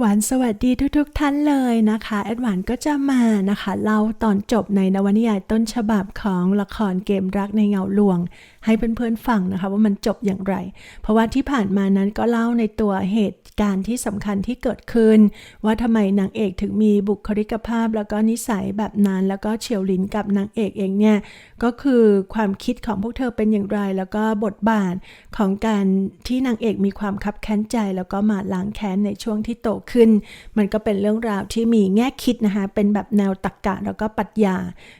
หวานสวัสดีทุกๆทท่านเลยนะคะ แอดหวานก็จะมานะคะเล่าตอนจบในนวนิยายต้นฉบับของละครเกมรักในเงาลวง ให้เพื่อนๆฟังนะคะว่ามันจบอย่างไร เพราะว่าที่ผ่านมานั้นก็เล่าในตัวเหตุ การณ์ที่สำคัญที่เกิดขึ้น ว่าทำไมนางเอกถึงมีบุคลิกภาพแล้วก็นิสัยแบบนั้น แล้วก็เฉียวลินกับนางเอกเองเนี่ยก็คือความคิดของพวกเธอเป็นอย่างไร แล้วก็บทบาทของการที่นางเอกมีความคับแค้นใจ แล้วก็มาล้างแค้นในช่วงที่โตขึ้น มันก็เป็นเรื่องราวที่มีแง่คิดนะคะเป็นแบบแนวตรรกกะแล้วก็ปรัชญา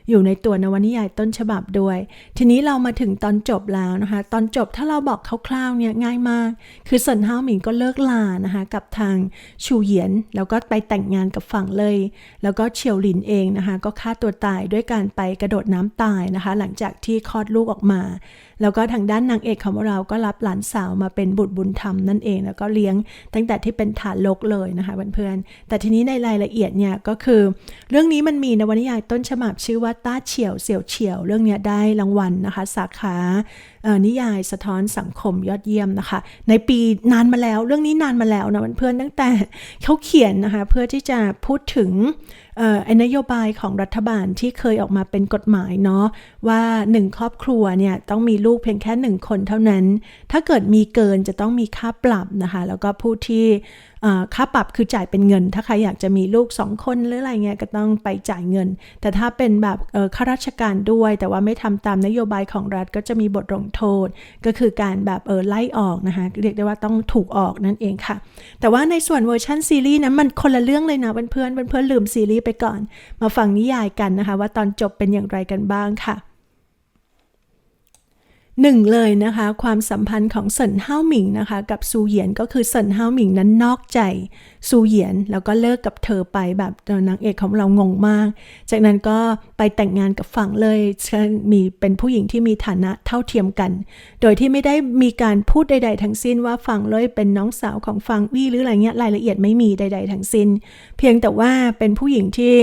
อยู่ในตัวนวนิยายต้นฉบับด้วย ทีนี้เรามาถึงตอนจบแล้วนะคะ ตอนจบถ้าเราบอกคร่าวๆเนี่ยง่ายมาก คือเซินเฮาหมิงก็เลิกลานะคะกับทางชูเหยียน แล้วก็ไปแต่งงานกับฝั่งเลย แล้วก็เฉียวหลินเองนะคะก็ฆ่าตัวตายด้วยการไปกระโดดน้ำตายนะคะ หลังจากที่คลอดลูกออกมา แล้วก็ทางด้านนางเอกของเราก็รับหลานสาวมาเป็นบุตรบุญธรรมนั่นเอง แล้วก็เลี้ยงตั้งแต่ที่เป็นฐานลกเลยนะคะเพื่อนๆแต่ทีนี้ในรายละเอียดเนี่ยก็คือ เรื่องนี้มันมีนวนิยายต้นฉบับชื่อว่าต้าเฉียวเสี่ยวเฉียว เรื่องนี้ได้รางวัลนะคะ สาขา นิยายสะท้อนสังคมยอดเยี่ยมนะคะ ในปีนานมาแล้วเรื่องนี้นานมาแล้วนะเพื่อนตั้งแต่เขาเขียนนะคะเพื่อที่จะพูดถึง นโยบายของรัฐบาลที่เคยออกมาเป็นกฎหมายเนาะว่าหนึ่งครอบครัวเนี่ยต้องมีลูกเพียงแค่หนึ่งคนเท่านั้น ถ้าเกิดมีเกินจะต้องมีค่าปรับนะคะ แล้วก็ผู้ที่ค่าปรับคือจ่ายเป็นเงิน ถ้าใครอยากจะมีลูก 2 คนหรืออะไรเงี้ยก็ต้องไปจ่ายเงิน แต่ถ้าเป็นแบบข้าราชการด้วย แต่ว่าไม่ทำตามนโยบายของรัฐก็จะมีบทลงโทษ ก็คือการแบบเออไล่ออกนะคะเรียกได้ว่าต้องถูกออกนั่นเองค่ะ แต่ว่าในส่วนเวอร์ชันซีรีส์นั้นมันคนละเรื่องเลยนะเพื่อนเพื่อนเพื่อนลืมซีรีส์ไปก่อน มาฟังนิยายกันนะคะ ว่าตอนจบเป็นอย่างไรกันบ้างค่ะ หนึ่งเลยนะคะ ความสัมพันธ์ของเซินเฮาหมิงนะคะ กับซูเหยียนก็คือเซินเฮาหมิงนั้นนอกใจซูเหยียนแล้วก็เลิกกับเธอไปแบบนางเอกของเรางงมาก จากนั้นก็ไปแต่งงานกับฝั่งเลยมีเป็นผู้หญิงที่มีฐานะเท่าเทียมกัน โดยที่ไม่ได้มีการพูดใด ๆ ทั้งสิ้นว่าฝั่งเลยเป็นน้องสาวของฝั่งวี่หรืออะไรเงี้ยรายละเอียดไม่มีใด ๆ ทั้งสิ้น เพียงแต่ว่าเป็นผู้หญิงที่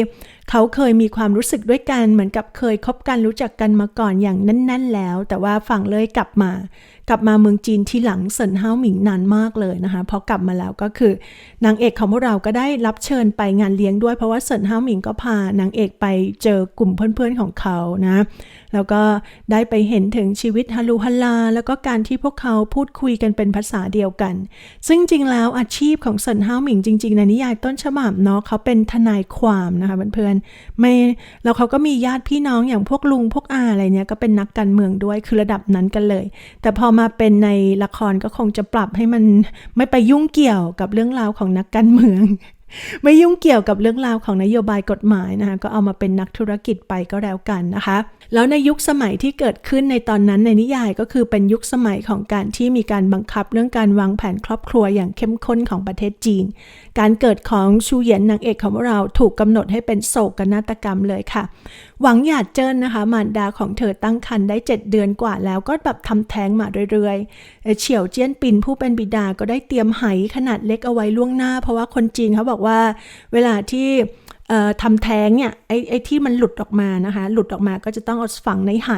เขาเคยมีความรู้สึกด้วยกันเหมือนกับเคยคบกันรู้จักกันมาก่อนอย่างแน่นๆแล้ว แต่ว่าฝั่งเลยกลับมา กลับมาเมืองจีนที่หลังเซินเฮาหมิงนานมากเลยนะคะพอกลับมาแล้วก็คือนางเอกของพวกเราก็ได้รับเชิญไปงานเลี้ยงด้วยเพราะว่าเซินเฮาหมิงก็พานางเอกไปเจอกลุ่มเพื่อนๆของเขานะ แล้วก็ได้ไปเห็นถึงชีวิตฮาลูฮัลลา แล้วก็การที่พวกเขาพูดคุยกันเป็นภาษาเดียวกัน ซึ่งจริงแล้วอาชีพของเซินเฮาหมิงจริง ๆ ในนิยายต้นฉบับเนาะเขาเป็นทนายความนะคะเพื่อนๆไม่แล้วเขาก็มีญาติพี่น้องอย่างพวกลุงพวกอาอะไรเนี้ยก็เป็นนักการเมืองด้วยคือระดับนั้นกันเลย แต่พอมาเป็นในละครก็คงจะปรับให้มันไม่ไปยุ่งเกี่ยวกับเรื่องราวของนักการเมือง ไม่ยุ่งเกี่ยวกับเรื่องราวของนโยบายกฎหมายนะคะก็เอามาเป็นนักธุรกิจไปก็แล้วกันนะคะ แล้วในยุคสมัยที่เกิดขึ้นในตอนนั้นในนิยายก็คือเป็นยุคสมัยของการที่มีการบังคับเรื่องการวางแผนครอบครัวอย่างเข้มข้นของประเทศจีน การเกิดของชูเหยียนนางเอกของเราถูกกำหนดให้เป็นโศกนาฏกรรมเลยค่ะ หวังหยาดเจิ้นนะคะ มารดาของเธอตั้งครรภ์ได้ 7 เดือนกว่าแล้วก็แบบทำแท้งมาเรื่อยๆเฉียวเจี้ยนปินผู้เป็นบิดาก็ได้เตรียมไหขนาดเล็กเอาไว้ล่วงหน้า เพราะว่าคนจีนเขาบอกว่าเวลาที่ทำแท้งเนี่ยไอ้ไอ้ที่มันหลุดออกมานะคะ หลุดออกมาก็จะต้องเอาฝังในไห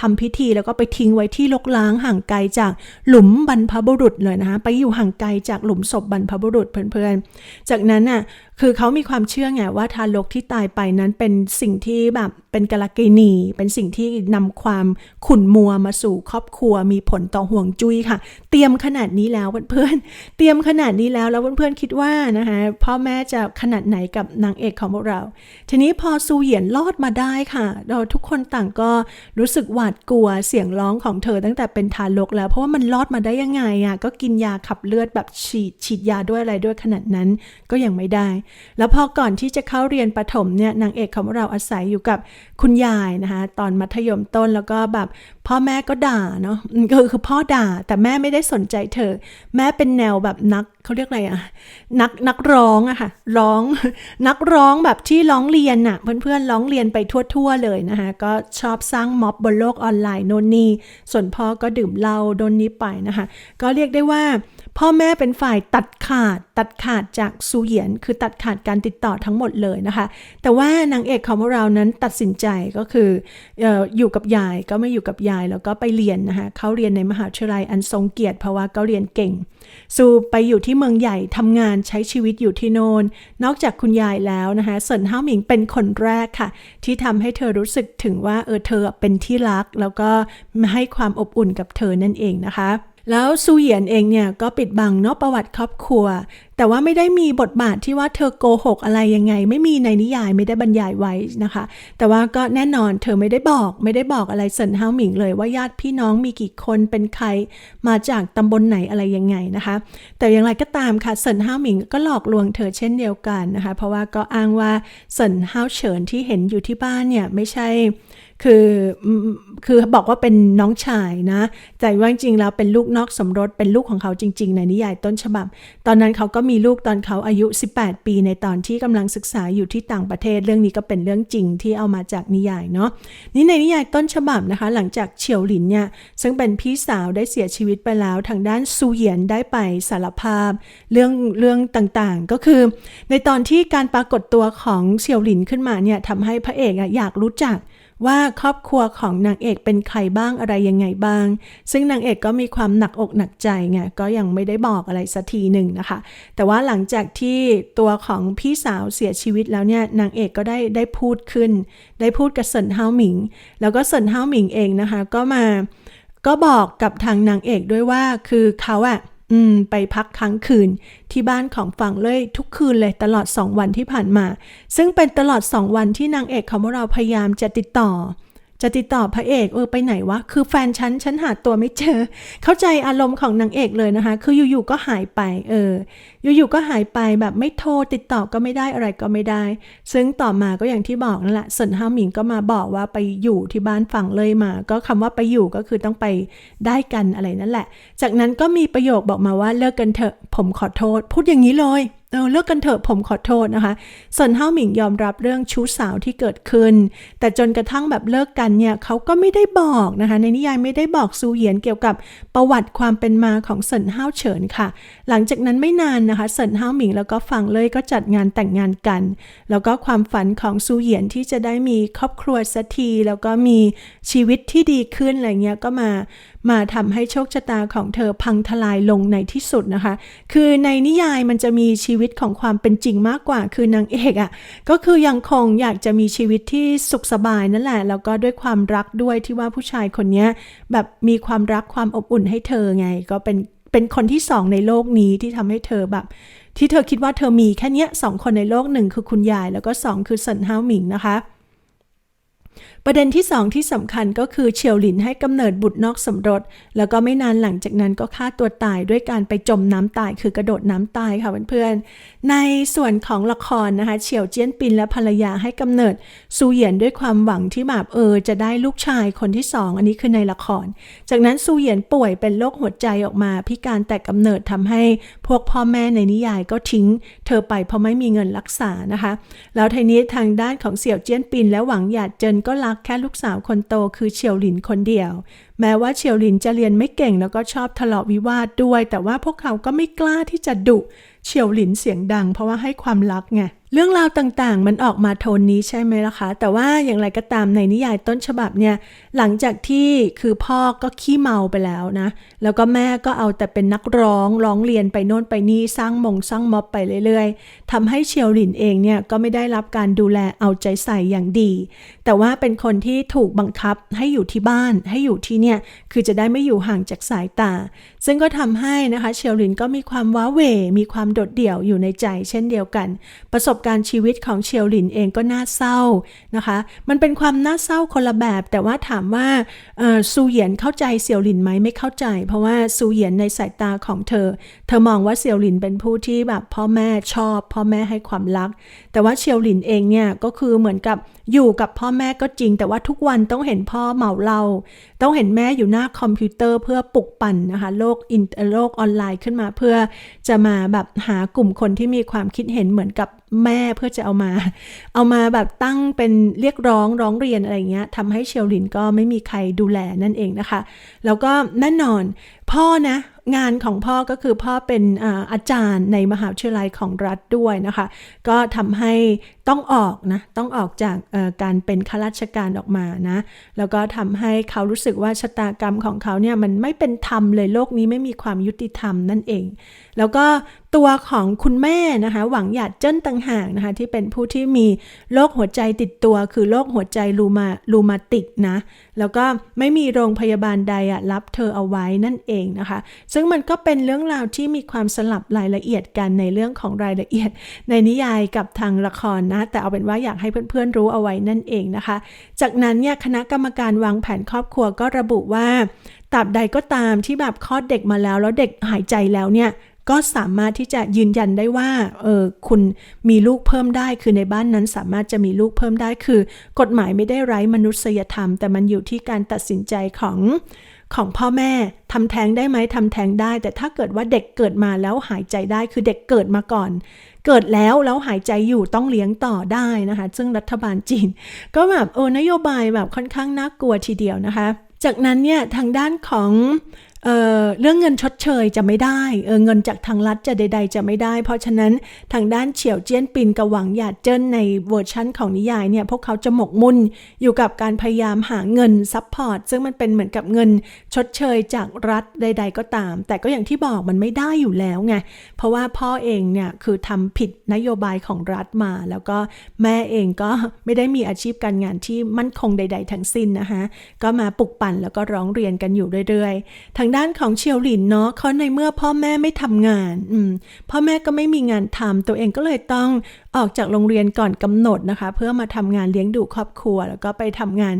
ทำพิธีแล้วก็ไปทิ้งไว้ที่ลกล้างห่างไกลจากหลุมบรรพบุรุษเลยนะคะ ไปอยู่ห่างไกลจากหลุมศพบรรพบุรุษเพื่อนๆ จากนั้นน่ะ คือเขามีความเชื่อไงว่าทารกที่ตายไปนั้นเป็นสิ่งที่แบบเป็นกาลกินี เป็นสิ่งที่นำความขุ่นมัวมาสู่ครอบครัว มีผลต่อห่วงจุ้ยค่ะ เตรียมขนาดนี้แล้วเพื่อนๆเตรียมขนาดนี้แล้วแล้วเพื่อนๆคิดว่านะคะพ่อแม่จะขนาดไหนกับนางเอกของพวกเรา ทีนี้พอซูเหยียนรอดมาได้ค่ะ เราทุกคนต่างก็รู้สึกหวาดกลัวเสียงร้องของเธอตั้งแต่เป็นทารกแล้ว เพราะว่ามันรอดมาได้ยังไงอะก็กินยาขับเลือดแบบฉีดฉีดยาด้วยอะไรด้วยขนาดนั้นก็ยังไม่ได้แล้วพอก่อนที่จะเข้าเรียนประถมเนี่ยนางเอกของเราอาศัยอยู่กับคุณยายนะคะตอนมัธยมต้นแล้วก็แบบพ่อแม่ก็ด่าเนาะก็คือพ่อด่าแต่แม่ไม่ได้สนใจเธอ แม่เป็นแนวแบบนักเขาเรียกอะไรอะนักนักร้องอะค่ะร้องนักร้องแบบที่ร้องเรียนอะเพื่อนๆร้องเรียนไปทั่วๆเลยนะคะก็ชอบสร้างม็อบบนโลกออนไลน์โนนนี่ส่วนพ่อก็ดื่มเหล้าโดนนี้ไปนะคะก็เรียกได้ว่า พ่อแม่เป็นฝ่ายตัดขาด ตัดขาดจากซูเหยียน คือตัดขาดการติดต่อทั้งหมดเลยนะคะ แต่ว่านางเอกของพวกเรานั้นตัดสินใจก็คืออยู่กับยายก็ไม่อยู่กับยายแล้วก็ไปเรียนนะคะเขาเรียนในมหาวิทยาลัยอันทรงเกียรติเพราะว่าเขาเรียนเก่ง ซูไปอยู่ที่เมืองใหญ่ทำงานใช้ชีวิตอยู่ที่โนนนอกจากคุณยายแล้วนะคะเซินเฮาหมิงเป็นคนแรกค่ะ ที่ทำให้เธอรู้สึกถึงว่าเออเธอเป็นที่รัก แล้วก็ให้ความอบอุ่นกับเธอนั่นเองนะคะ แล้วซูเหยียนเองเนี่ยก็ปิดบังเนาะประวัติครอบครัว แต่ว่าไม่ได้มีบทบาทที่ว่าเธอโกหกอะไรยังไง ไม่มีในนิยายไม่ได้บรรยายไว้นะคะ แต่ว่าก็แน่นอนเธอไม่ได้บอกไม่ได้บอกอะไรเซินเฮาหมิงเลยว่าญาติพี่น้องมีกี่คนเป็นใคร มาจากตำบลไหนอะไรยังไงนะคะ แต่อย่างไรก็ตามค่ะเซินเฮาหมิงก็หลอกลวงเธอเช่นเดียวกันนะคะ เพราะว่าก็อ้างว่าเซินเฮาเฉินที่เห็นอยู่ที่บ้านเนี่ยไม่ใช่ คืออืมคือบอกว่าเป็นน้องชายนะแต่ว่าจริงๆแล้วเป็นลูกนอกสมรสเป็นลูกของเขาจริง ๆ ในนิยายต้นฉบับ ตอนนั้นเขาก็มีลูกตอนเขาอายุ 18 ปีในตอนที่กำลังศึกษาอยู่ที่ต่างประเทศ เรื่องนี้ก็เป็นเรื่องจริงที่เอามาจากนิยายเนาะนี่ในนิยายต้นฉบับนะคะ หลังจากเฉียวหลินเนี่ยซึ่งเป็นพี่สาวได้เสียชีวิตไปแล้ว ทางด้านซูเหยียนได้ไปสารภาพ เรื่องเรื่องต่างๆ ก็คือ ในตอนที่การปรากฏตัวของเฉียวหลินขึ้นมาเนี่ยทำให้พระเอกอยากรู้จัก ว่าครอบครัวของนางเอกเป็นใครบ้างอะไรยังไงบ้าง ซึ่งนางเอกก็มีความหนักอกหนักใจไงก็ยังไม่ได้บอกอะไรสักทีหนึ่งนะคะ แต่ว่าหลังจากที่ตัวของพี่สาวเสียชีวิตแล้วเนี่ยนางเอกก็ได้ได้พูดขึ้น ได้พูดกับเซินเฮาหมิง แล้วก็เซินเฮาหมิงเองนะคะก็มาก็บอกกับทางนางเอกด้วยว่าคือเขาอะ อืม ไปพักค้างคืน ที่บ้านของฝั่งเลยทุกคืนเลยตลอดสองวันที่ผ่านมา ซึ่งเป็นตลอดสองวันที่นางเอกของเราพยายามจะติดต่อ จะติดต่อพระเอกเออไปไหนวะ คือแฟนฉันฉันหาตัวไม่เจอ เข้าใจอารมณ์ของนางเอกเลยนะคะ คืออยู่ๆก็หายไป เออ อยู่ๆก็หายไปแบบไม่โทรติดต่อก็ไม่ได้อะไรก็ไม่ได้ ซึ่งต่อมาก็อย่างที่บอกนั่นแหละเซินฮาหมิงก็มาบอกว่าไปอยู่ที่บ้านฝั่งเลยมา ก็คำว่าไปอยู่ก็คือต้องไปได้กันอะไรนั่นแหละ จากนั้นก็มีประโยคบอกมาว่าเลิกกันเถอะผมขอโทษ พูดอย่างนี้เลย เออเลิกกันเถอะผมขอโทษนะคะส่วนเฮาหมิงยอมรับเรื่องชู้สาวที่เกิดขึ้น แต่จนกระทั่งแบบเลิกกันเนี่ยเขาก็ไม่ได้บอกนะคะ ในนิยายไม่ได้บอกซูเหยียนเกี่ยวกับประวัติความเป็นมาของเซินเฮาเฉินค่ะ หลังจากนั้นไม่นานนะคะเซินเฮาหมิงแล้วก็ฟังเลยก็จัดงานแต่งงานกัน แล้วก็ความฝันของซูเหยียนที่จะได้มีครอบครัวสักทีแล้วก็มีชีวิตที่ดีขึ้นอะไรเงี้ยก็มามาทำให้โชคชะตาของเธอพังทลายลงในที่สุดนะคะ คือในนิยายมันจะมีชีวิตของความเป็นจริงมากกว่า คือนางเอกอะ่ะก็คือยังคงอยากจะมีชีวิตที่สุขสบายนั่นแหละ แล้วก็ด้วยความรักด้วยที่ว่าผู้ชายคนนี้แบบมีความรักความอบอุ่นให้เธอไง ก็เป็นเป็นคนที่สองในโลกนี้ที่ทำให้เธอแบบ ที่เธอคิดว่าเธอมีแค่เนี้ยสองคนในโลกหนึ่งคือคุณยาย แล้วก็สองคือเซินฮาหมิงนะคะ ประเด็นที่สองที่สำคัญก็คือเฉียวหลินให้กำเนิดบุตรนอกสมรส แล้วก็ไม่นานหลังจากนั้นก็ฆ่าตัวตายด้วยการไปจมน้ำตายคือกระโดดน้ำตายค่ะเพื่อนๆในส่วนของละครนะคะเฉียวเจี้ยนปินและภรรยาให้กำเนิดซูเหยียนด้วยความหวังที่แบบเออจะได้ลูกชายคนที่สองอันนี้คือในละคร จากนั้นซูเหยียนป่วยเป็นโรคหัวใจออกมาพิการแต่กำเนิดทำให้พวกพ่อแม่ในนิยายก็ทิ้ง เธอไปเพราะไม่มีเงินรักษานะคะ แล้วทีนี้ทางด้านของเสี่ยวเจี้ยนปินและหวังหยาดเจินก็ลารักแค่ลูกสาวคนโตคือเฉียวหลินคนเดียว แม้ว่าเฉียวหลินจะเรียนไม่เก่งแล้วก็ชอบทะเลาะวิวาทด้วย แต่ว่าพวกเขาก็ไม่กล้าที่จะดุเฉียวหลินเสียงดัง เพราะว่าให้ความรักไง เรื่องราวต่างๆ มันออกมาโทนนี้ใช่ไหมล่ะคะ แต่ว่าอย่างไรก็ตามในนิยายต้นฉบับเนี่ย หลังจากที่คือพ่อก็ขี้เมาไปแล้วนะ แล้วก็แม่ก็เอาแต่เป็นนักร้องร้องเรียนไปโน่นไปนี่สร้างมงสร้างม็อบไปเรื่อยๆทำให้เชียวหลินเองเนี่ยก็ไม่ได้รับการดูแลเอาใจใส่อย่างดี แต่ว่าเป็นคนที่ถูกบังคับให้อยู่ที่บ้านให้อยู่ที่เนี่ย คือจะได้ไม่อยู่ห่างจากสายตา ซึ่งก็ทำให้นะคะเชียวหลินก็มีความว้าเหวมีความโดดเดี่ยวอยู่ในใจ เช่นเดียวกัน ประสบการณ์ชีวิตของเชียวหลินเองก็น่าเศร้านะคะ มันเป็นความน่าเศร้าคนละแบบ แต่ว่าถามว่าซูเหยียนเข้าใจเซียวหลินไหมไม่เข้าใจ เพราะว่าซูเหยียนในสายตาของเธอ เธอมองว่าเซียวหลินเป็นผู้ที่แบบพ่อแม่ชอบ พ่อแม่ให้ความรัก แต่ว่าเชียวหลินเองเนี่ยก็คือเหมือนกับ อยู่กับพ่อแม่ก็จริง แต่ว่าทุกวันต้องเห็นพ่อเมาเหล้าต้องเห็นแม่อยู่หน้าคอมพิวเตอร์เพื่อปลุกปั่นนะคะโลกอินโลกออนไลน์ขึ้นมาเพื่อจะมาแบบหากลุ่มคนที่มีความคิดเห็นเหมือนกับแม่เพื่อจะเอามา เอามาแบบตั้งเป็นเรียกร้องร้องเรียนอะไรเงี้ยทำให้เชียวหลินก็ไม่มีใครดูแลนั่นเองนะคะ แล้วก็แน่นอนพ่อนะงานของพ่อก็คือพ่อเป็นอาอาจารย์ในมหาวิทยาลัยของรัฐด้วยนะคะ ก็ทำให้ ต้องออกนะ ต้องออกจากการเป็นข้าราชการออกมานะ แล้วก็ทำให้เขารู้สึกว่าชะตากรรมของเขาเนี่ยมันไม่เป็นธรรมเลยโลกนี้ไม่มีความยุติธรรมนั่นเอง แล้วก็ตัวของคุณแม่นะคะ หวังหยาดเจิ้นต่างหากนะคะที่เป็นผู้ที่มีโรคหัวใจติดตัว คือโรคหัวใจรูมารูมาติกนะ แล้วก็ไม่มีโรงพยาบาลใดอะรับเธอเอาไว้นั่นเองนะคะ ซึ่งมันก็เป็นเรื่องราวที่มีความสลับรายละเอียดกันในเรื่องของรายละเอียด ในนิยายกับทางละครนะแต่เอาเป็นว่าอยากให้เพื่อนๆรู้เอาไว้นั่นเองนะคะ จากนั้นเนี่ยคณะกรรมการวางแผนครอบครัวก็ระบุว่าตราบใดก็ตามที่แบบคลอดเด็กมาแล้ว แล้วเด็กหายใจแล้วเนี่ยก็สามารถที่จะยืนยันได้ว่าเออคุณมีลูกเพิ่มได้ คือในบ้านนั้นสามารถจะมีลูกเพิ่มได้คือ กฎหมายไม่ได้ไร้มนุษยธรรม แต่มันอยู่ที่การตัดสินใจของ ของพ่อแม่ทำแท้งได้ไหมทำแท้งได้ แต่ถ้าเกิดว่าเด็กเกิดมาแล้วหายใจได้คือเด็กเกิดมาก่อน เกิดแล้วแล้วหายใจอยู่ต้องเลี้ยงต่อได้นะคะ ซึ่งรัฐบาลจีน ก็แบบเออนโยบายแบบค่อนข้างน่ากลัวทีเดียวนะคะ จากนั้นเนี่ยทางด้านของ เเรื่องเงินชดเชยจะไม่ได้เเงินจากทางรัฐจะใด ๆ จะไม่ได้ เพราะฉะนั้นทางด้านเฉียวเจี้ยนปินกับหวังหยาดเจิ้นในเวอร์ชั่นของนิยายเนี่ยพวกเขาจะหมกมุ่นอยู่กับการพยายามหาเงินซัพพอร์ตซึ่งมันเป็นเหมือนกับเงินชดเชยจากรัฐใด ๆ ก็ตาม แต่ก็อย่างที่บอกมันไม่ได้อยู่แล้วไงเพราะว่าพ่อเองเนี่ยคือทำผิดนโยบายของรัฐมา แล้วก็แม่เองก็ไม่ได้มีอาชีพการงานที่มั่นคงใด ๆ ทั้งสิ้นนะคะก็มาปลุกปั่นแล้วก็ร้องเรียนกันอยู่เรื่อยๆทางด้านของเชียวหลินเนาะเขาในเมื่อพ่อแม่ไม่ทำงาน อืม พ่อแม่ก็ไม่มีงานทำตัวเองก็เลยต้องออกจากโรงเรียนก่อนกำหนดนะคะ เพื่อมาทำงานเลี้ยงดูครอบครัว แล้วก็ไปทำงาน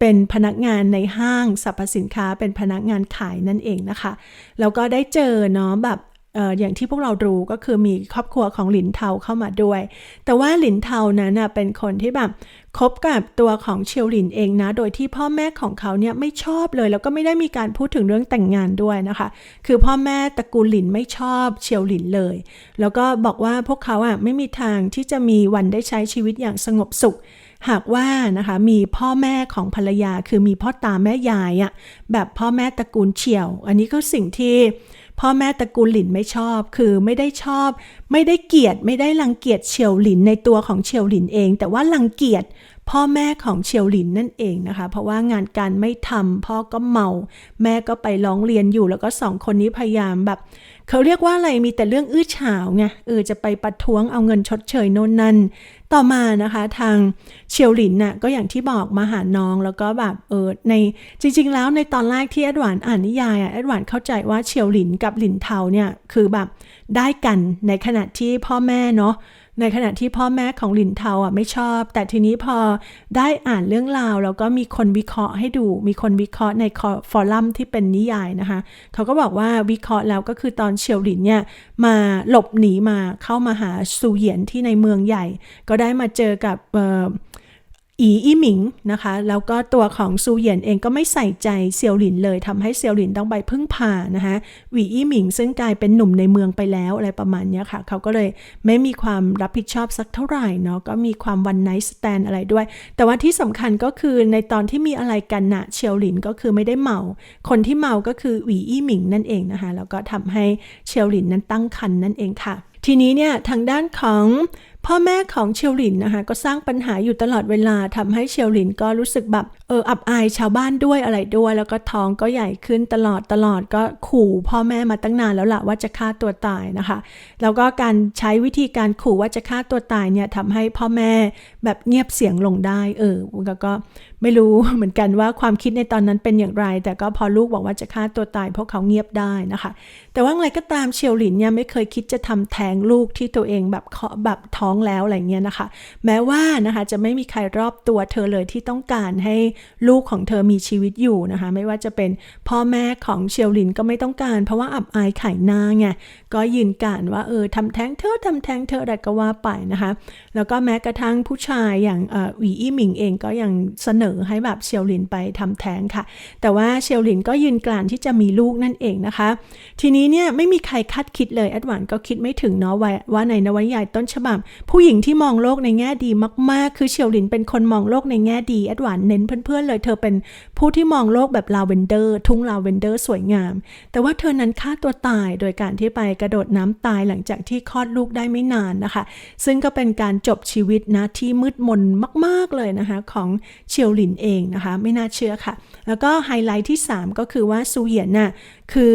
เป็นพนักงานในห้างสรรพสินค้าเป็นพนักงานขายนั่นเองนะคะ แล้วก็ได้เจอเนาะแบบ อย่างที่พวกเรารู้ก็คือมีครอบครัวของหลินเทาเข้ามาด้วย แต่ว่าหลินเทานั้นเป็นคนที่แบบคบกับตัวของเชียวหลินเองนะ โดยที่พ่อแม่ของเขาเนี่ยไม่ชอบเลย แล้วก็ไม่ได้มีการพูดถึงเรื่องแต่งงานด้วยนะคะ คือพ่อแม่ตระกูลหลินไม่ชอบเชียวหลินเลย แล้วก็บอกว่าพวกเขาอะไม่มีทางที่จะมีวันได้ใช้ชีวิตอย่างสงบสุข หากว่านะคะมีพ่อแม่ของภรรยาคือมีพ่อตาแม่ยายอะ่ะแบบพ่อแม่ตระกูลเฉียว อันนี้ก็สิ่งที่พ่อแม่ตระกูลหลินไม่ชอบ คือไม่ได้ชอบ ไม่ได้เกลียดไม่ได้รังเกียจเฉียวหลินในตัวของเฉียวหลินเอง แต่ว่ารังเกียจพ่อแม่ของเฉียวหลินนั่นเองนะคะ เพราะว่างานการไม่ทำพ่อก็เมา แม่ก็ไปร้องเรียนอยู่แล้วก็สองคนนี้พยายามแบบ เขาเรียกว่าอะไรมีแต่เรื่องอื้อฉาวไงเออจะไปประท้วงเอาเงินชดเชยโน่นนั่น ต่อมานะคะทางเชียวหลินน่ะก็อย่างที่บอกมาหาน้องแล้วก็แบบเออในจริง ๆ แล้วในตอนแรกที่แอดวานอ่านนิยายอะแอดวานเข้าใจว่าเชียวหลินกับหลินเทาเนี่ยคือแบบได้กันในขณะที่พ่อแม่เนาะ ในขณะที่พ่อแม่ของหลินเทาอะไม่ชอบ แต่ทีนี้พอได้อ่านเรื่องราว แล้วก็มีคนวิเคราะห์ให้ดู มีคนวิเคราะห์ในฟอรัมที่เป็นนิยายนะคะ เขาก็บอกว่าวิเคราะห์แล้วก็คือตอนเฉียวหลินเนี่ยมาหลบหนีมาเข้ามาหาซูเหยียนที่ในเมืองใหญ่ ก็ได้มาเจอกับเอีอี้หมิงนะคะ แล้วก็ตัวของซูเหยียนเองก็ไม่ใส่ใจเซียวหลินเลยทำให้เซียวหลินต้องไปพึ่งพานะคะหวีอี้หมิงซึ่งกลายเป็นหนุ่มในเมืองไปแล้วอะไรประมาณนี้ค่ะ เขาก็เลยไม่มีความรับผิดชอบสักเท่าไหร่เนาะก็มีความวันไนท์สแตนอะไรด้วย แต่ว่าที่สำคัญก็คือในตอนที่มีอะไรกันนะเชียวหลินก็คือไม่ได้เมา คนที่เมาก็คือหวีอี้หมิงนั่นเองนะคะแล้วก็ทำให้เชียวหลินนั้นตั้งครรภ์นั่นเองค่ะ ทีนี้เนี่ยทางด้านของ พ่อแม่ของเชียวหลินนะคะก็สร้างปัญหาอยู่ตลอดเวลาทำให้เชียวหลินก็รู้สึกแบบเอออับอายชาวบ้านด้วยอะไรด้วย แล้วก็ท้องก็ใหญ่ขึ้นตลอดตลอดก็ขู่พ่อแม่มาตั้งนานแล้วล่ะว่าจะฆ่าตัวตายนะคะ แล้วก็การใช้วิธีการขู่ว่าจะฆ่าตัวตายเนี่ยทำให้พ่อแม่แบบเงียบเสียงลงได้ เออก็ก็ไม่รู้เหมือนกันว่าความคิดในตอนนั้นเป็นอย่างไร แต่ก็พอลูกบอกว่าจะฆ่าตัวตายพวกเขาเงียบได้นะคะ แต่ว่าอะไรก็ตามเชียวหลินเนี่ยไม่เคยคิดจะทำแท้งลูกที่ตัวเองแบบเคาะแบบท้องแล้วอะไรเงี้ยนะคะ แม้ว่านะคะจะไม่มีใครรอบตัวเธอเลยที่ต้องการให้ลูกของเธอมีชีวิตอยู่นะคะ ไม่ว่าจะเป็นพ่อแม่ของเชียวหลินก็ไม่ต้องการ เพราะว่าอับอายขายหน้าไงก็ยืนการว่าเออทำแท้งเธอทำแท้งเธออะไรก็ว่าไปนะคะ แล้วก็แม้กระทั่งผู้ชายอย่างอ,อีอี้หมิงเองก็ยังเสนอให้แบบเชียวหลินไปทำแท้งค่ะ แต่ว่าเชียวหลินก็ยืนกรานที่จะมีลูกนั่นเองนะคะ ทีนี้นี้เนี่ยไม่มีใครคาดคิดเลยแอดวานก็คิดไม่ถึงเนาะว่าในนวนิยายต้นฉบับ ผู้หญิงที่มองโลกในแง่ดีมากๆ คือเชียวหลินเป็นคนมองโลกในแง่ดีแอดวานเน้นเพื่อนๆเลย เธอเป็นผู้ที่มองโลกแบบลาเวนเดอร์ทุ่งลาเวนเดอร์สวยงาม แต่ว่าเธอนั้นฆ่าตัวตายโดยการที่ไปกระโดดน้ำตายหลังจากที่คลอดลูกได้ไม่นานนะคะ ซึ่งก็เป็นการจบชีวิตนะที่มืดมนมาก ๆเลยนะคะของเชียวหลินเองนะคะ ไม่น่าเชื่อค่ะ แล้วก็ไฮไลท์ที่ 3 ก็คือว่าซูเหยียนน่ะคือ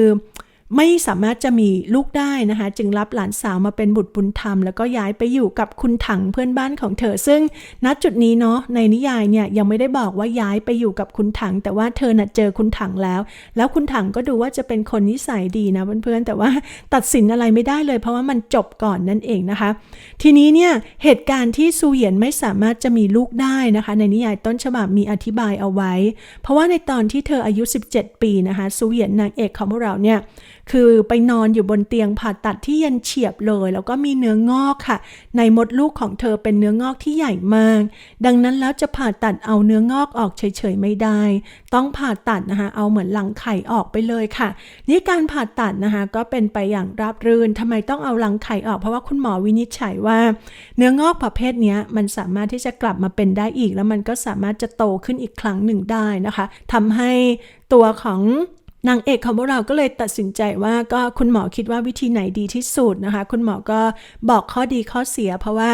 ไม่สามารถจะมีลูกได้นะคะ จึงรับหลานสาวมาเป็นบุตรบุญธรรม แล้วก็ย้ายไปอยู่กับคุณถังเพื่อนบ้านของเธอ ซึ่งณจุดนี้เนาะในนิยายเนี่ยยังไม่ได้บอกว่าย้ายไปอยู่กับคุณถัง แต่ว่าเธอน่ะเจอคุณถังแล้ว แล้วคุณถังก็ดูว่าจะเป็นคนนิสัยดีนะเพื่อนๆแต่ว่าตัดสินอะไรไม่ได้เลย เพราะว่ามันจบก่อนนั่นเองนะคะ ทีนี้เนี่ยเหตุการณ์ที่ซูเหยียนไม่สามารถจะมีลูกได้นะคะ ในนิยายต้นฉบับมีอธิบายเอาไว้ เพราะว่าในตอนที่เธออายุ 17 ปีนะคะซูเหยียนนางเอกของพวกเราเนี่ย คือไปนอนอยู่บนเตียงผ่าตัดที่เย็นเฉียบเลย แล้วก็มีเนื้องอกค่ะ ในมดลูกของเธอเป็นเนื้องอกที่ใหญ่มาก ดังนั้นแล้วจะผ่าตัดเอาเนื้องอกออกเฉยๆไม่ได้ ต้องผ่าตัดนะคะเอาเหมือนหลังไข่ออกไปเลยค่ะ นี่การผ่าตัดนะคะก็เป็นไปอย่างราบรื่นทำไมต้องเอาหลังไข่ออกเพราะว่าคุณหมอวินิจฉัยว่า เนื้องอกประเภทนี้มันสามารถที่จะกลับมาเป็นได้อีก แล้วมันก็สามารถจะโตขึ้นอีกครั้งหนึ่งได้นะคะทำให้ตัวของ นางเอกของพวกเราก็เลยตัดสินใจว่าก็คุณหมอคิดว่าวิธีไหนดีที่สุดนะคะ คุณหมอก็บอกข้อดีข้อเสีย เพราะว่า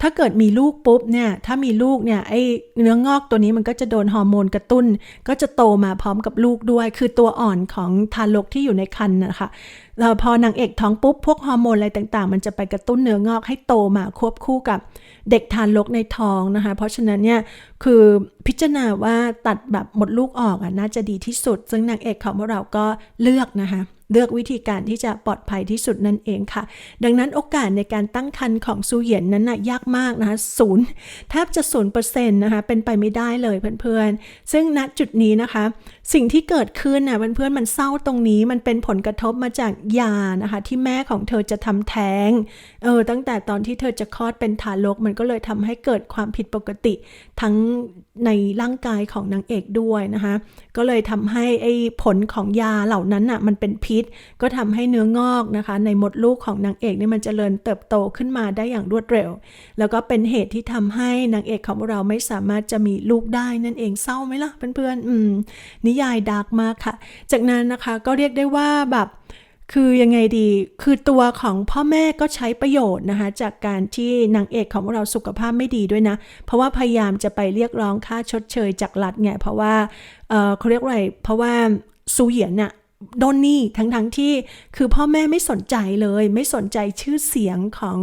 ถ้าเกิดมีลูกปุ๊บเนี่ยถ้ามีลูกเนี่ยไอ้เนื้องอกตัวนี้มันก็จะโดนฮอร์โมนกระตุ้น ก็จะโตมาพร้อมกับลูกด้วย คือตัวอ่อนของทารกที่อยู่ในครรภ์นะคะ แล้วพอนางเอกท้องปุ๊บพวกฮอร์โมนอะไรต่างๆ มันจะไปกระตุ้นเนื้องอกให้โตมาควบคู่กับเด็กทารกในท้องนะคะ เพราะฉะนั้นเนี่ยคือพิจารณาว่าตัดแบบหมดลูกออกอะน่าจะดีที่สุด ซึ่งนางเอกของพวกเราก็เลือกนะคะ เลือกวิธีการที่จะปลอดภัยที่สุดนั่นเองค่ะ ดังนั้นโอกาสในการตั้งครรภ์ของซูเหยียนนั้นนะ่ะยากมากนะคะศูนย์แทบจะศูนย์เปอร์เซ็นต์นะคะเป็นไปไม่ได้เลยเพื่อนๆ ซึ่งณจุดนี้นะคะ สิ่งที่เกิดขึ้นน่ะเพื่อนๆมันเศร้าตรงนี้มันเป็นผลกระทบมาจากยานะคะที่แม่ของเธอจะทำแท้งเออตั้งแต่ตอนที่เธอจะคลอดเป็นทารกมันก็เลยทำให้เกิดความผิดปกติทั้งในร่างกายของนางเอกด้วยนะคะก็เลยทำให้ไอ้ผลของยาเหล่านั้นน่ะมันเป็นพิษก็ทำให้เนื้องอกนะคะ ในมดลูกของนางเอกเนี่ยมันจเจริญเติบโตขึ้นมาได้อย่างรวดเร็ว แล้วก็เป็นเหตุที่ทำให้นางเอกของเราไม่สามารถจะมีลูกได้นั่นเองเศร้าไหมล่ะเพื่อนๆอืมนิยายดาร์กมากค่ะ จากนั้นนะคะก็เรียกได้ว่าแบบคือยังไงดี คือตัวของพ่อแม่ก็ใช้ประโยชน์นะคะจากการที่นางเอกของเราสุขภาพไม่ดีด้วยนะ เพราะว่าพยายามจะไปเรียกร้องค่าชดเชยจากรัฐไง เพราะว่าเเขาเรียกอะไร เพราะว่าซูเหยียนเนี่ย โดนนี่ทั้งๆทที่คือพ่อแม่ไม่สนใจเลย ไม่สนใจชื่อเสียงของ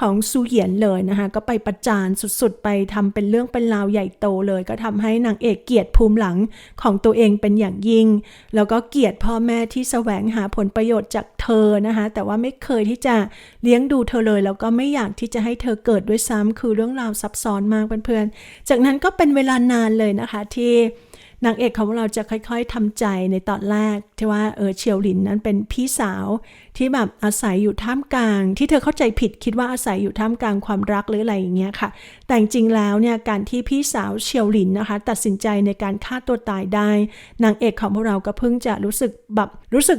ของซูเหยียนเลยนะคะก็ไปประจานสุดๆ ไปทำเป็นเรื่องเป็นราวใหญ่โตเลย ก็ทำให้นางเอกเกียรติภูมิหลังของตัวเองเป็นอย่างยิ่ง แล้วก็เกียรติพ่อแม่ที่แสวงหาผลประโยชน์จากเธอนะคะแต่ว่าไม่เคยที่จะเลี้ยงดูเธอเลย แล้วก็ไม่อยากที่จะให้เธอเกิดด้วยซ้ำคือเรื่องราวซับซ้อนมากเพื่อนๆจากนั้นก็เป็นเวลานานเลยนะคะที่ นางเอกของเราจะค่อยๆทำใจในตอนแรก ที่ว่าเออเชียวหลินนั้นเป็นพี่สาวที่แบบอาศัยอยู่ท่ามกลาง ที่เธอเข้าใจผิดคิดว่าอาศัยอยู่ท่ามกลางความรักหรืออะไรอย่างเงี้ยค่ะ แต่จริงแล้วเนี่ยการที่พี่สาวเชียวหลินนะคะ ตัดสินใจในการฆ่าตัวตายได้ นางเอกของพวกเราก็เพิ่งจะรู้สึกแบบรู้สึก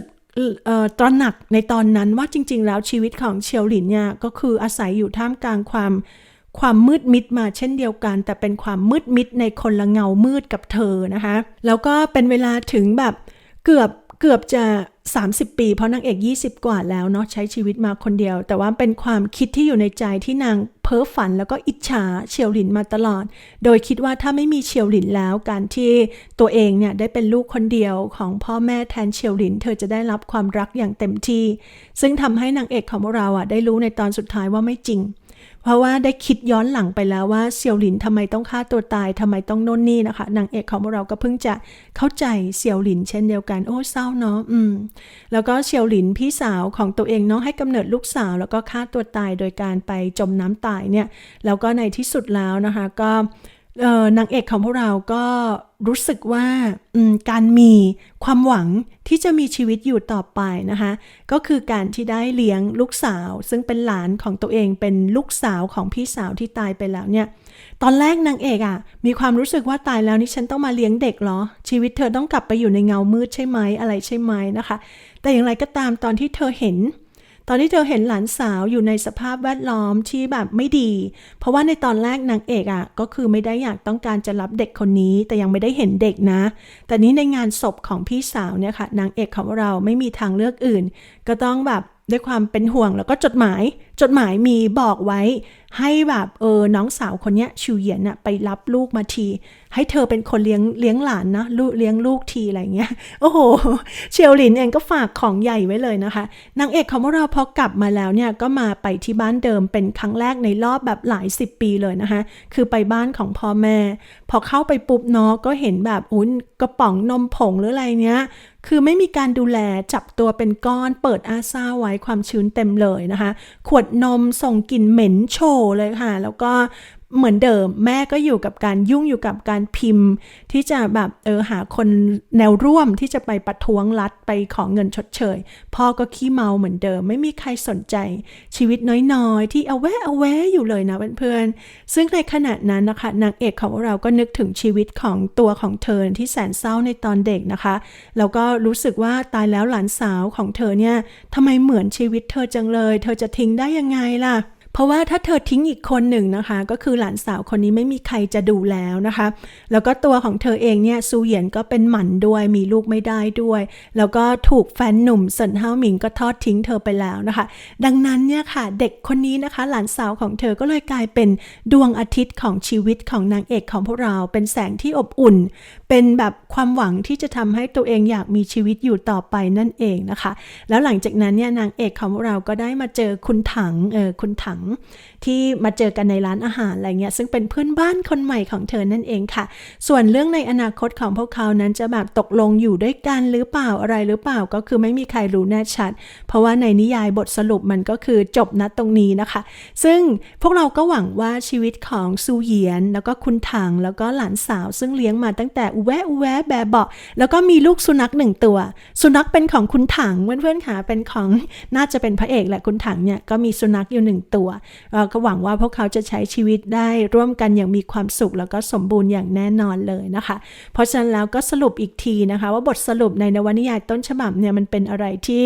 ตระหนักในตอนนั้นว่าจริง ๆ แล้วชีวิตของเชียวหลินเนี่ยก็คืออาศัยอยู่ท่ามกลางความ ความมืดมิดมาเช่นเดียวกัน แต่เป็นความมืดมิดในคนละเงามืดกับเธอนะคะ แล้วก็เป็นเวลาถึงแบบเกือบเกือบจะ 30 ปี เพราะนางเอก 20 กว่าแล้วเนาะใช้ชีวิตมาคนเดียว แต่ว่าเป็นความคิดที่อยู่ในใจที่นางเพ้อฝันแล้วก็อิจฉาเชียวหลินมาตลอด โดยคิดว่าถ้าไม่มีเชียวหลินแล้วการที่ตัวเองเนี่ยได้เป็นลูกคนเดียวของพ่อแม่แทนเชียวหลิน เธอจะได้รับความรักอย่างเต็มที่ ซึ่งทำให้นางเอกของเราอะได้รู้ในตอนสุดท้ายว่าไม่จริง เพราะว่าได้คิดย้อนหลังไปแล้วว่าเซียวหลินทำไมต้องฆ่าตัวตายทำไมต้องโน่นนี่นะคะนางเอกของเราก็เพิ่งจะเข้าใจเซียวหลินเช่นเดียวกันโอ้เศร้าเนาะอืมแล้วก็เซียวหลินพี่สาวของตัวเองเนาะให้กำเนิดลูกสาว แล้วก็ฆ่าตัวตายโดยการไปจมน้ำตายเนี่ยแล้วก็ในที่สุดแล้วนะคะก็นางเอกของพวกเราก็รู้สึกว่าการมีความหวัง ที่จะมีชีวิตอยู่ต่อไปนะคะ ก็คือการที่ได้เลี้ยงลูกสาว ซึ่งเป็นหลานของตัวเองเป็นลูกสาวของพี่สาวที่ตายไปแล้วเนี่ย ตอนแรกนางเอกอะ่ะ มีความรู้สึกว่าตายแล้วนี่ฉันต้องมาเลี้ยงเด็กเหรอ ชีวิตเธอต้องกลับไปอยู่ในเงามืดใช่ไหมอะไรใช่ไหมนะคะ แต่อย่างไรก็ตามตอนที่เธอเห็น ตอนที่เธอเห็นหลานสาวอยู่ในสภาพแวดล้อมที่แบบไม่ดี เพราะว่าในตอนแรกนางเอกอะ่ะก็คือไม่ได้อยากต้องการจะรับเด็กคนนี้ แต่ยังไม่ได้เห็นเด็กนะ แต่นี้ในงานศพของพี่สาวเนี่ยค่ะนางเอกของเราไม่มีทางเลือกอื่น ก็ต้องแบบ ด้วยความเป็นห่วงแล้วก็จดหมาย จดหมายมีบอกไว้ ให้แบบเออน้องสาวคนเนี้ยชิวเหยียนอะไปรับลูกมาที ให้เธอเป็นคนเลี้ยงเลี้ยงหลานนะลูกเลี้ยงลูกทีอะไรเงี้ยโอ้โห เชลลินเองก็ฝากของใหญ่ไว้เลยนะคะนางเอกของเราพอกลับมาแล้วเนี่ยก็มาไปที่บ้านเดิมเป็นครั้งแรกในรอบแบบหลายสิบปีเลยนะคะ คือไปบ้านของพ่อแม่ พอเข้าไปปุ๊บเนาะก็เห็นแบบอุ้นกระป๋องนมผงหรืออะไรเนี้ย คือไม่มีการดูแลจับตัวเป็นก้อนเปิดอาซาไว้ความชื้นเต็มเลยนะคะ ขวดนมส่งกลิ่นเหม็นโชเลยค่ะ แล้วก็ เหมือนเดิมแม่ก็อยู่กับการยุ่งอยู่กับการพิมพ์ ที่จะแบบเออหาคนแนวร่วมที่จะไปประท้วงรัฐไปขอเงินชดเชย พ่อก็ขี้เมาเหมือนเดิม ไม่มีใครสนใจชีวิตน้อยๆ ที่เอาแวะเอาแวะอยู่เลยนะเพื่อนๆ ซึ่งในขณะนั้นนะคะนางเอกของเราก็นึกถึงชีวิตของตัวของเธอที่แสนเศร้าในตอนเด็กนะคะแล้วก็รู้สึกว่าตายแล้วหลานสาวของเธอเนี่ยทำไมเหมือนชีวิตเธอจังเลย เธอจะทิ้งได้ยังไงล่ะ เพราะว่าถ้าเธอทิ้งอีกคนหนึ่งนะคะ ก็คือหลานสาวคนนี้ไม่มีใครจะดูแล้วนะคะ แล้วก็ตัวของเธอเองเนี่ยซูเหยียนก็เป็นหมันด้วย มีลูกไม่ได้ด้วย แล้วก็ถูกแฟนหนุ่มเซินห้าหมิงก็ทอดทิ้งเธอไปแล้วนะคะ ดังนั้นเนี่ยค่ะเด็กคนนี้นะคะ หลานสาวของเธอก็เลยกลายเป็นดวงอาทิตย์ของชีวิตของนางเอกของพวกเราเป็นแสงที่อบอุ่น เป็นแบบความหวังที่จะทำให้ตัวเองอยากมีชีวิตอยู่ต่อไปนั่นเองนะคะ แล้วหลังจากนั้นเนี่ยนางเอกของเราก็ได้มาเจอคุณถังเออคุณถังที่มาเจอกันในร้านอาหารอะไรเงี้ยซึ่งเป็นเพื่อนบ้านคนใหม่ของเธอนั่นเองค่ะ ส่วนเรื่องในอนาคตของพวกเขานั้นจะแบบตกลงอยู่ด้วยกันหรือเปล่าอะไรหรือเปล่าก็คือไม่มีใครรู้แน่ชัด เพราะว่าในนิยายบทสรุปมันก็คือจบณตรงนี้นะคะ ซึ่งพวกเราก็หวังว่าชีวิตของซูเหยียน แล้วก็คุณถังแล้วก็หลานสาว ซึ่งเลี้ยงมาตั้งแต่อุแวะแวะแบบเบาแล้วก็มีลูกสุนัขหนึ่งตัว สุนัขเป็นของคุณถังเพื่อนๆค่ะเป็นของน่าจะเป็นพระเอกแหละคุณถังเนี่ยก็มีสุนัขอยู่หนึ่งตัวเราก็หวังว่าพวกเขาจะใช้ชีวิตได้ร่วมกันอย่างมีความสุขแล้วก็สมบูรณ์อย่างแน่นอนเลยนะคะ เพราะฉะนั้นแล้วก็สรุปอีกทีนะคะ ว่าบทสรุปในนวนิยายต้นฉบับเนี่ยมันเป็นอะไรที่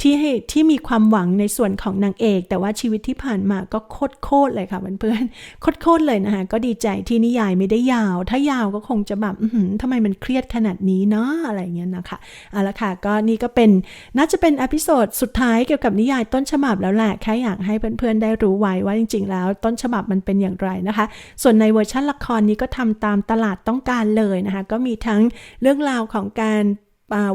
ที่ให้ที่มีความหวังในส่วนของนางเอก แต่ว่าชีวิตที่ผ่านมาก็โคตรโคตรเลยค่ะเพื่อนๆโคตรโคตรเลยนะคะก็ดีใจที่นิยายไม่ได้ยาว ถ้ายาวก็คงจะแบบทำไมมันเครียดขนาดนี้เนาะอะไรเงี้ยนะคะเอาละค่ะก็นี่ก็เป็นน่าจะเป็นอพิโซดสุดท้ายเกี่ยวกับนิยายต้นฉบับแล้วแหละแค่อยากให้เพื่อนๆได้รู้ไว้ว่าจริง ๆ แล้วต้นฉบับมันเป็นอย่างไรนะคะ ส่วนในเวอร์ชันละครนี้ก็ทำตามตลาดต้องการเลยนะคะก็มีทั้งเรื่องราวของการ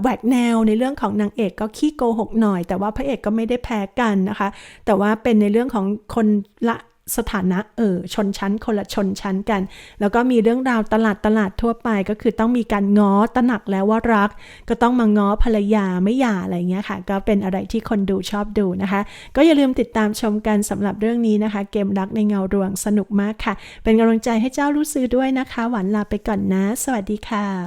แหวกแนวในเรื่องของนางเอกก็ขี้โกหกหน่อย แต่ว่าพระเอกก็ไม่ได้แพ้กันนะคะ แต่ว่าเป็นในเรื่องของคนละ สถานะเออชนชั้นคนละชนชั้นกัน แล้วก็มีเรื่องราวตลาดตลาดทั่วไปก็คือต้องมีการง้อตระหนักแล้วว่ารัก ก็ต้องมาง้อภรรยาไม่หย่าอะไรเงี้ยค่ะ ก็เป็นอะไรที่คนดูชอบดูนะคะ ก็อย่าลืมติดตามชมกันสำหรับเรื่องนี้นะคะ เกมรักในเงารวงสนุกมากค่ะ เป็นกำลังใจให้เจ้ารู้ซื้อด้วยนะคะ หวานลาไปก่อนนะ สวัสดีค่ะ